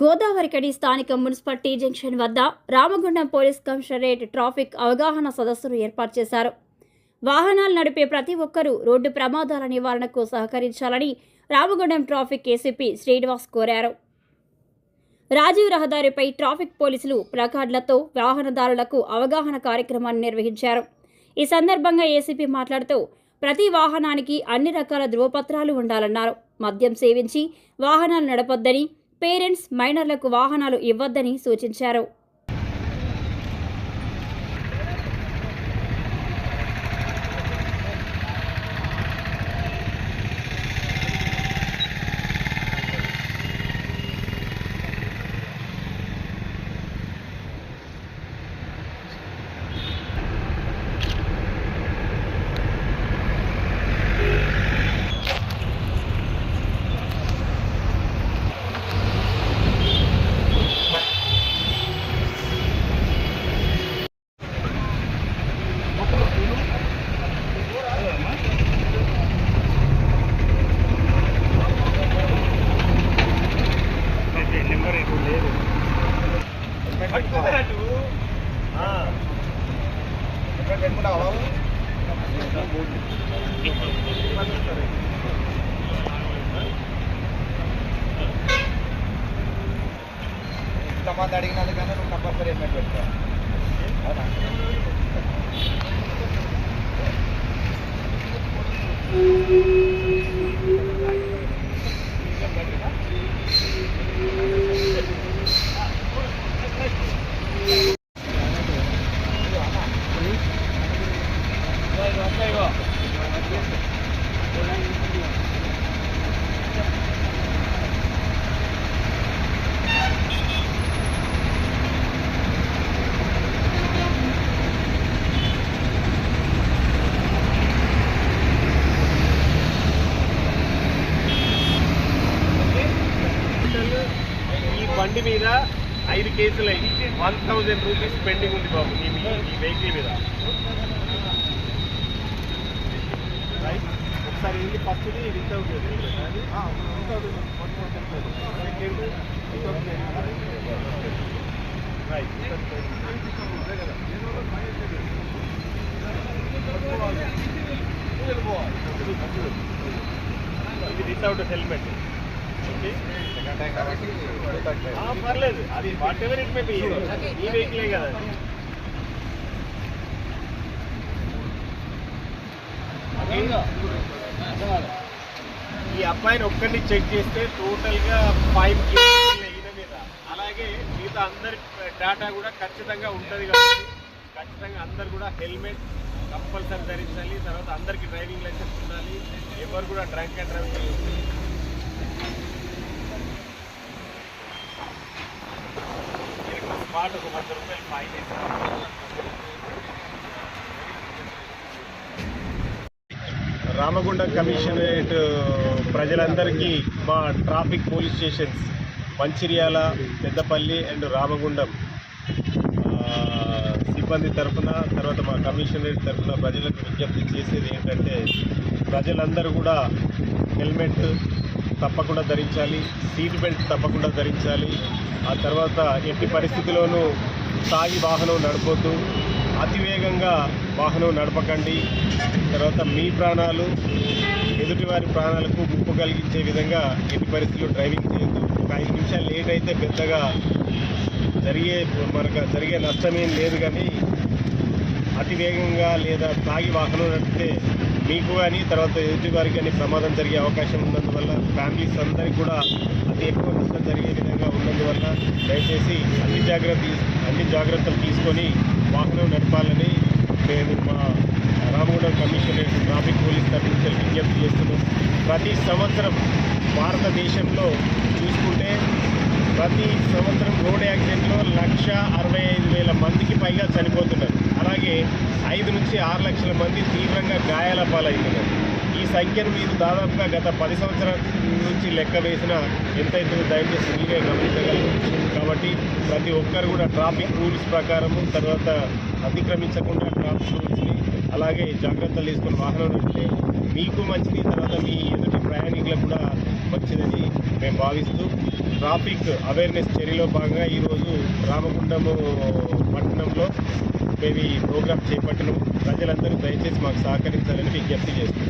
గోదావరికడి స్థానిక municipality junction వద్ద Ramagundam police commissionerate traffic అవగాహన సదస్సును ఏర్పాటు చేశారు. వాహనాలు నడిపే ప్రతి ఒక్కరూ రోడ్డు ప్రమాదాల నివారణకు సహకరించాలని రామగుండం ట్రాఫిక్ ఏసీపీ శ్రీనివాస్ కోరారు. రాజీవ్ రహదారిపై ట్రాఫిక్ పోలీసులు ప్లకార్డులతో వాహనదారులకు అవగాహన కార్యక్రమాన్ని నిర్వహించారు. ఈ సందర్భంగా ఏసీపీ మాట్లాడుతూ ప్రతి వాహనానికి అన్ని రకాల ధృవపత్రాలు ఉండాలన్నారు. మద్యం సేవించి వాహనాలు నడపొద్దని పేరెంట్స్ మైనర్లకు వాహనాలు ఇవ్వొద్దని సూచించారు. ఇంతమంది అడిగినందుకన్నా నువ్వు కంపల్సరీ హెల్మెట్ పెట్టుకో అవునా మీద ఐదు కేసులు అయ్యి వన్ థౌజండ్ రూపీస్ పెండింగ్ ఉంది బాబు మీ- ఈ వెహికల్ మీద రైట్ ఒకసారి ఫస్ట్ది వితౌట్ రైట్ ఇది వితౌట్ హెల్మెట్ పర్లేదు. అది whatever it may be ఈ వెహికలే కదా. ఈ అబ్బాయిని ఒక్కరిని చెక్ చేస్తే టోటల్గా ఫైవ్ ఈయన మీద. అలాగే మిగతా అందరి డేటా కూడా ఖచ్చితంగా ఉంటది కాబట్టి ఖచ్చితంగా అందరు కూడా హెల్మెట్ కంపల్సరీ ధరించాలి. తర్వాత అందరికి డ్రైవింగ్ లైసెన్స్ ఉండాలి. ఎవరు కూడా డ్రంక్ అండ్ డ్రైవ్ మాటకు వంద రూపాయలు ఫైన్ రామగుండ రామగుండం కమిషనరేట్ ప్రజలందరికీ మా traffic police stations Mancherial Peddapalli and Ramagundam సిబ్బంది తరఫున తర్వాత మా కమిషనరేట్ తరఫున ప్రజలకు విజ్ఞప్తి చేసేది ఏంటంటే ప్రజలందరూ కూడా హెల్మెట్ తప్పకుండా ధరించాలి సీట్ బెల్ట్ తప్పకుండా ధరించాలి. ఆ తర్వాత ఎట్టి పరిస్థితిలోనూ తాగి వాహనం నడపొద్దు. అతివేగంగా వాహనం నడపకండి. తర్వాత మీ ప్రాణాలు ఎదుటివారి ప్రాణాలకు ముప్పు కలిగించే విధంగా ఎట్టి పరిస్థితుల్లో డ్రైవింగ్ చేయొద్దు. ఒక ఐదు నిమిషాలు లేట్ అయితే పెద్దగా జరిగే మనకు జరిగే నష్టమేం లేదు కానీ అతి వేగంగా లేదా తాగి వాహనం నడిపితే మీకు కానీ తర్వాత ఎదుటి వారికి కానీ ప్రమాదం జరిగే అవకాశం ఉన్నందువల్ల ఫ్యామిలీస్ అందరికీ కూడా అతి ఎక్కువ నష్టం జరిగే విధంగా ఉన్నందువల్ల దయచేసి అన్ని జాగ్రత్త అన్ని జాగ్రత్తలు తీసుకొని వాహనం నడపాలని నేను మా రామగూడెం కమిషనరేట్ ట్రాఫిక్ పోలీస్ తరఫు నుంచి విజ్ఞప్తి చేస్తున్నాను ప్రతి సంవత్సరం భారతదేశంలో చూసుకుంటే ప్రతి సంవత్సరం రోడ్ యాక్సిడెంట్లో లక్ష అరవై ఐదు వేల మందికి పైగా చనిపోతున్నారు. అలాగే ఐదు నుంచి ఆరు లక్షల మంది తీవ్రంగా గాయాల పాలవుతున్నారు ఈ సంఖ్యను మీరు దాదాపుగా గత పది సంవత్సరాల నుంచి లెక్క వేసిన ఎంతైతుందో దయచేసి మీరే గమనించగలరు. కాబట్టి ప్రతి ఒక్కరు కూడా ట్రాఫిక్ రూల్స్ ప్రకారము తర్వాత అతిక్రమించకుండా ట్రాఫిక్ రూల్స్ని అలాగే జాగ్రత్తలు తీసుకుని వాహనం నడిపితే మీకు మంచిది తర్వాత మీ ఎదుటి ప్రయాణికులకు కూడా మంచిదని మేము భావిస్తూ ట్రాఫిక్ అవేర్నెస్ చర్యలో భాగంగా ఈరోజు రామగుండము పట్టణంలో మేము ఈ ప్రోగ్రాం చేపట్టినాము. ప్రజలందరూ దయచేసి మాకు సహకరించాలని విజ్ఞప్తి చేస్తున్నాం.